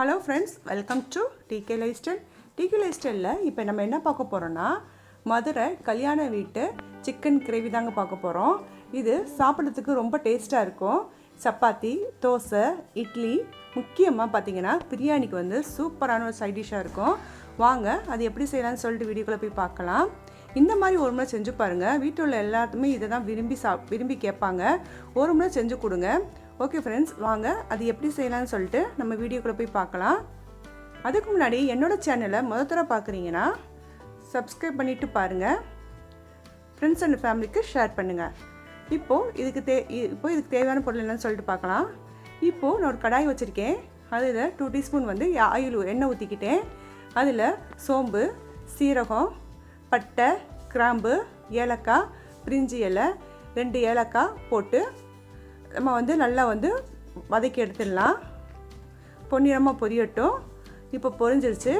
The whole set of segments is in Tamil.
Hello friends welcome to DK lifestyle DK life ஸ்டைலில் இப்போ நம்ம என்ன பார்க்க போகிறோன்னா மதுரை கல்யாண வீட்டு சிக்கன் கிரேவி தாங்க பார்க்க போகிறோம் இது சாப்பிட்றதுக்கு ரொம்ப டேஸ்ட்டாக இருக்கும். சப்பாத்தி தோசை இட்லி முக்கியமாக பார்த்தீங்கன்னா பிரியாணிக்கு வந்து சூப்பரான ஒரு சைட் டிஷ்ஷாக இருக்கும். வாங்க அது எப்படி செய்யலாம்னு சொல்லிட்டு வீடியோக்குள்ளே போய் பார்க்கலாம். இந்த மாதிரி ஒரு முறை செஞ்சு பாருங்கள் வீட்டில் உள்ள எல்லாத்துமே இதை தான் விரும்பி சா விரும்பி கேட்பாங்க. ஒரு முறை செஞ்சு கொடுங்க. ஓகே ஃப்ரெண்ட்ஸ் வாங்க. அது எப்படி செய்யலாம்னு சொல்லிட்டு நம்ம வீடியோக்குள்ளே போய் பார்க்கலாம். அதுக்கு முன்னாடி என்னோடய சேனலை முத தடவை பார்க்குறீங்கன்னா சப்ஸ்கிரைப் பண்ணிவிட்டு பாருங்கள் ஃப்ரெண்ட்ஸ் அண்ட் ஃபேமிலிக்கு ஷேர் பண்ணுங்கள் இப்போது இதுக்கு தே இப்போது இதுக்கு தேவையான பொருள் என்னன்னு சொல்லிட்டு பார்க்கலாம். இப்போது நான் ஒரு கடாய் வச்சுருக்கேன். அதில் டூ டீஸ்பூன் வந்து ஆயில் எண்ணெய் ஊற்றிக்கிட்டேன் அதில் சோம்பு சீரகம் பட்டை கிராம்பு ஏலக்காய் பிரிஞ்சி இலை ரெண்டு ஏலக்காய் போட்டு நம்ம வந்து நல்லா வந்து வதக்கி எடுத்துடலாம். பொன்னிறமாக பொரியட்டும். இப்போ பொரிஞ்சிருச்சு.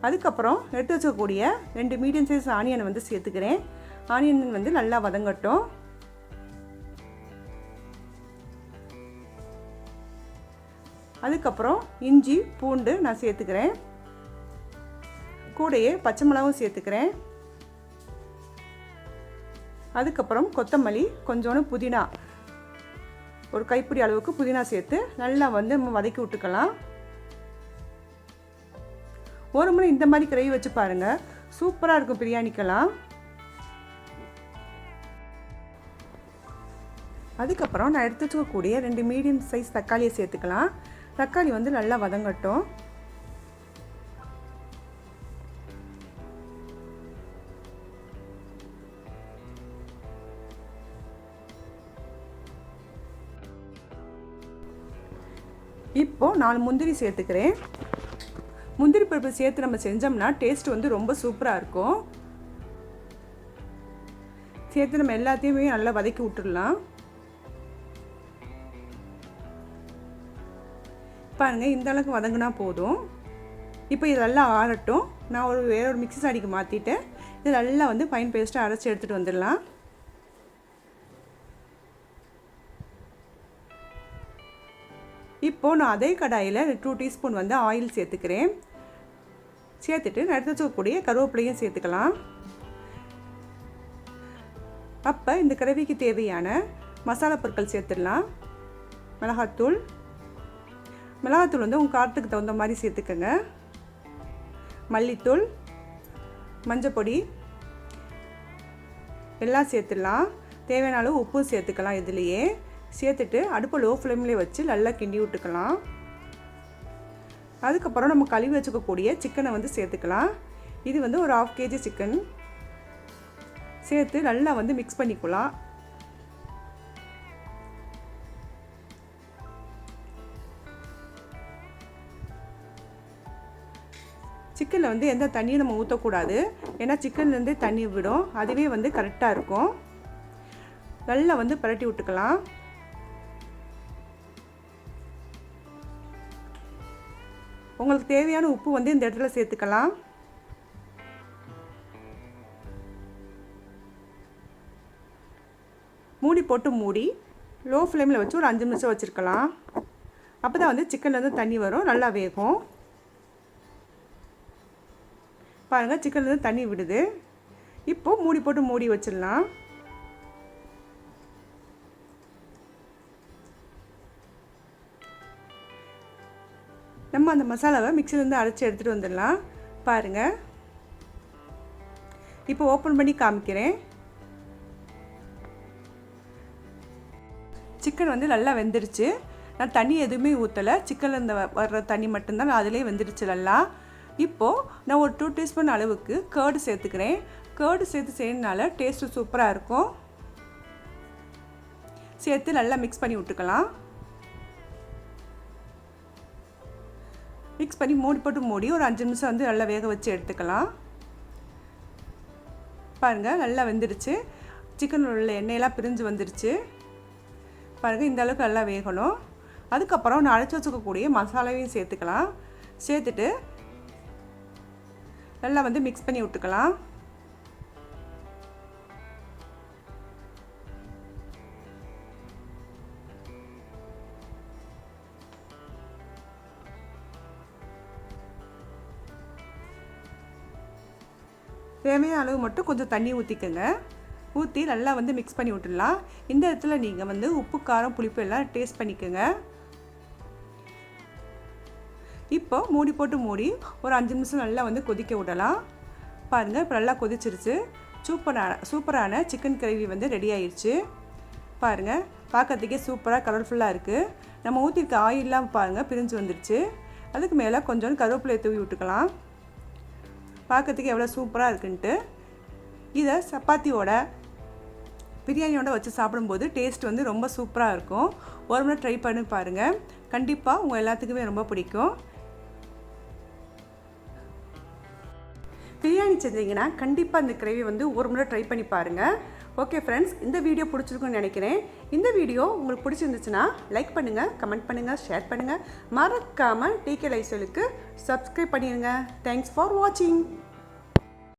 அதுக்கப்புறம் எடுத்து வச்சக்கூடிய ரெண்டு மீடியம் சைஸ் ஆனியனை வந்து சேர்த்துக்கிறேன். ஆனியன் வந்து நல்லா வதங்கட்டும். அதுக்கப்புறம் இஞ்சி பூண்டு நான் சேர்த்துக்கிறேன். கூடையே பச்சை மிளகாவும் சேர்த்துக்கிறேன். அதுக்கப்புறம் கொத்தமல்லி கொஞ்சோண்டு புதினா. ஒரு கைப்பிடி அளவுக்கு புதினா சேர்த்து நல்லா வந்து நம்ம வதக்கி விட்டுக்கலாம். ஒரு முறை இந்த மாதிரி கிரேவி வச்சு பாருங்கள் சூப்பராக இருக்கும் பிரியாணிக்கெல்லாம். அதுக்கப்புறம் நான் எடுத்து வச்சுக்கக்கூடிய ரெண்டு மீடியம் சைஸ் தக்காளியை சேர்த்துக்கலாம். தக்காளி வந்து நல்லா வதங்கட்டும். இப்போது நாலு முந்திரி சேர்த்துக்கிறேன். முந்திரி பருப்பு சேர்த்து நம்ம செஞ்சோம்னா டேஸ்ட் வந்து ரொம்ப சூப்பராக இருக்கும். சேர்த்து நம்ம எல்லாத்தையுமே நல்லா வதக்கி விட்டுடலாம் பாருங்கள் இந்த அளவுக்கு வதங்கினா போதும். இப்போ இது நல்லா ஆறட்டும். நான் ஒரு வேற ஒரு மிக்ஸி சாடிக்கு மாற்றிட்டு இது நல்லா வந்து ஃபைன் பேஸ்ட்டாக அரைச்சி எடுத்துகிட்டு வந்துடலாம். இப்போது நான் அதே கடாயில் டூ டீஸ்பூன் வந்து ஆயில் சேர்த்துக்கிறேன். சேர்த்துட்டு நான் எடுத்து வச்சக்கூடிய கருவேப்பிலையும் சேர்த்துக்கலாம். அப்போ இந்த கிரவிக்கு தேவையான மசாலா பொருட்கள் சேர்த்துடலாம். மிளகாத்தூள். மிளகாத்தூள் வந்து உங்கள் காரத்துக்கு தகுந்த மாதிரி சேர்த்துக்கோங்க. மல்லித்தூள் மஞ்சப்பொடி எல்லாம் சேர்த்துடலாம். தேவையான அளவு உப்பும் சேர்த்துக்கலாம் இதுலேயே. சேர்த்துட்டு அடுப்பை லோ ஃப்ளேம்லேயே வச்சு நல்லா கிண்டி விட்டுக்கலாம். அதுக்கப்புறம் நம்ம கழுவி வச்சுக்கக்கூடிய சிக்கனை வந்து சேர்த்துக்கலாம். இது வந்து ஒரு ஆஃப் கேஜி சிக்கன் சேர்த்து நல்லா வந்து மிக்ஸ் பண்ணிக்கலாம். சிக்கனில் வந்து எந்த தண்ணியும் நம்ம ஊற்றக்கூடாது ஏன்னா சிக்கன்லேருந்தே தண்ணி விடும். அதுவே வந்து கரெக்டாக இருக்கும். நல்லா வந்து பரட்டி விட்டுக்கலாம். உங்களுக்கு தேவையான உப்பு வந்து இந்த இடத்துல சேர்த்துக்கலாம். மூடி போட்டு மூடி லோ ஃப்ளேமில் வச்சு ஒரு அஞ்சு நிமிஷம் வச்சுருக்கலாம். அப்போ தான் வந்து சிக்கன்லேருந்து தண்ணி வரும் நல்லா வேகும். பாருங்கள் சிக்கன்லேருந்து தண்ணி விடுது. இப்போது மூடி போட்டு மூடி வச்சிடலாம். நம்ம அந்த மசாலாவை மிக்சிலேருந்து அரைச்சி எடுத்துகிட்டு வந்துடலாம். பாருங்கள் இப்போ ஓப்பன் பண்ணி காமிக்கிறேன். சிக்கன் வந்து நல்லா வெந்துருச்சு. நான் தண்ணி எதுவுமே ஊற்றலை சிக்கனில் வர்ற தண்ணி மட்டும்தான் நான் அதிலே வெந்துருச்சு நல்லா. இப்போது நான் ஒரு டூ டீஸ்பூன் அளவுக்கு கேர்டு சேர்த்துக்கிறேன். கேர்டு சேர்த்து செய்யறதுனால டேஸ்ட்டு சூப்பராக இருக்கும். சேர்த்து நல்லா மிக்ஸ் பண்ணி விட்டுக்கலாம். மிக்ஸ் பண்ணி மூடி போட்டு மூடி ஒரு அஞ்சு நிமிஷம் வந்து நல்லா வேக வச்சு எடுத்துக்கலாம். பாருங்கள் நல்லா வெந்துருச்சு. சிக்கன் உள்ள எண்ணெயெல்லாம் பிரிஞ்சு வந்துருச்சு. பாருங்கள் இந்த அளவுக்கு நல்லா வேகணும். அதுக்கப்புறம் நான் அழைச்சி வச்சுக்கக்கூடிய மசாலாவையும் சேர்த்துக்கலாம். சேர்த்துட்டு நல்லா வந்து மிக்ஸ் பண்ணி விட்டுக்கலாம். தேவையான அளவு மட்டும் கொஞ்சம் தண்ணி ஊற்றிக்கோங்க ஊற்றி நல்லா வந்து மிக்ஸ் பண்ணி விட்டுடலாம். இந்த இடத்துல நீங்கள் வந்து உப்பு காரம் புளிப்பு எல்லாம் டேஸ்ட் பண்ணிக்கோங்க. இப்போ மூடி போட்டு மூடி ஒரு அஞ்சு நிமிஷம் நல்லா வந்து கொதிக்க விடலாம். பாருங்கள் இப்போ நல்லா கொதிச்சிருச்சு. சூப்பரான சூப்பரான சிக்கன் கிரேவி வந்து ரெடி ஆயிடுச்சு பாருங்கள் பார்க்கறதுக்கே சூப்பராக கலர்ஃபுல்லாக இருக்குது நம்ம ஊற்றிருக்க ஆயிலெலாம் பாருங்கள் பிரிஞ்சு வந்துருச்சு. அதுக்கு மேலே கொஞ்சம் கருவேப்பிலையை தூவி விட்டுக்கலாம். பார்க்கறதுக்கு எவ்வளோ சூப்பராக இருக்குன்ட்டு. இதை சப்பாத்தியோட பிரியாணியோட வச்சு சாப்பிடும்போது டேஸ்ட் வந்து ரொம்ப சூப்பராக இருக்கும். ஒரு முறை ட்ரை பண்ணி பாருங்கள் கண்டிப்பாக உங்கள் எல்லாத்துக்குமே ரொம்ப பிடிக்கும். பிரியாணி செஞ்சீங்கன்னா கண்டிப்பாக இந்த கிரேவி வந்து ஒரு முறை ட்ரை பண்ணி பாருங்கள் ஓகே ஃப்ரெண்ட்ஸ் இந்த வீடியோ பிடிச்சிருக்குன்னு நினைக்கிறேன். இந்த வீடியோ உங்களுக்கு பிடிச்சிருந்துச்சுன்னா லைக் பண்ணுங்கள் கமெண்ட் பண்ணுங்கள் ஷேர் பண்ணுங்கள் மறக்காமல் டிகே லைசலுக்கு சப்ஸ்கிரைப் பண்ணிடுங்க தேங்க்ஸ் ஃபார் வாட்சிங்